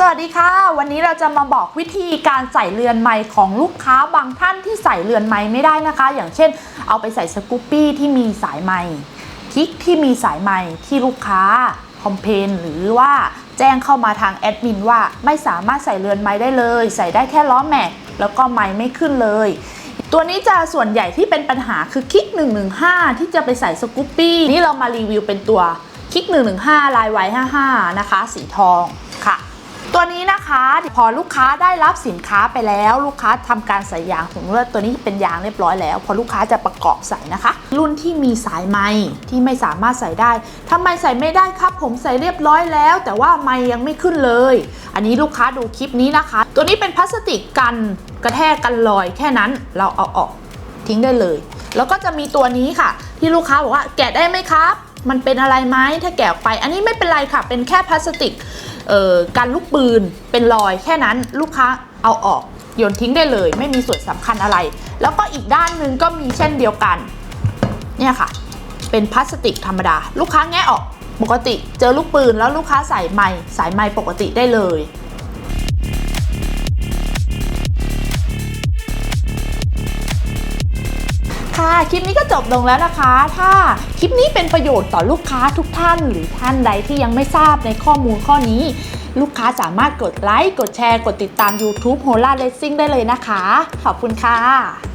สวัสดีค่ะ วันนี้เราจะมาบอกวิธีการใส่เรือนไม้ของลูกค้าบางท่านที่ใส่เรือนไม้ไม่ได้นะคะ อย่างเช่น เอาไปใส่สกูปปี้ที่มีสายไม้คลิกที่มีสายไม้ที่ลูกค้าคอมเพนหรือว่าแจ้งเข้ามาทางแอดมินว่าไม่สามารถใส่เรือนไม้ได้เลย ใส่ได้แค่ล้อแม็กแล้วก็ไม้ไม่ขึ้นเลย ตัวนี้จะส่วนใหญ่ที่เป็นปัญหาคือคลิก 115 ที่จะไปใส่สกูปปี้นี่เรามารีวิวเป็นตัวคลิก 115 ลายไว้55 นะคะ สีทอง คะพอลูกค้าได้รับสินค้าไปแล้ว ลูกค้าทำการใส่ยางผมว่าตัวนี้เป็นยางเรียบร้อยแล้ว พอลูกค้าจะประกอบใส่นะคะ รุ่นที่มีสายไม้ที่ไม่สามารถใส่ได้ทำไมใส่ไม่ได้ครับ ผมใส่เรียบร้อยแล้ว แต่ว่าไม้ยังไม่ขึ้นเลย อันนี้ลูกค้าดูคลิปนี้นะคะ ตัวนี้เป็นพลาสติกกันกระแทกกันลอยแค่นั้นเราเอาออกทิ้งได้เลย แล้วก็จะมีตัวนี้ค่ะ ที่ลูกค้าบอกว่าแกะได้ไหมครับ มันเป็นอะไรไหมถ้าแกะไป อันนี้ไม่เป็นไรค่ะ เป็นแค่พลาสติก การลูกปืนเป็นรอยแค่นั้นลูกค้าเอาออกโยนทิ้งได้เลย ไม่มีส่วนสำคัญอะไร แล้วก็อีกด้านหนึ่งก็มีเช่นเดียวกัน เนี่ยค่ะ เป็นพลาสติกธรรมดา ลูกค้าแงะออกปกติเจอลูกปืนแล้วลูกค้าใส่ไม้สายไม้ปกติได้เลย ค่ะ คลิปนี้ก็จบลงแล้วนะคะ ถ้าคลิปนี้เป็นประโยชน์ต่อลูกค้าทุกท่าน หรือท่านใดที่ยังไม่ทราบในข้อมูลข้อนี้ ลูกค้าสามารถกดไลค์ กดแชร์ กดติดตาม YouTube h o l a Racing ได้เลยนะคะ ขอบคุณค่ะ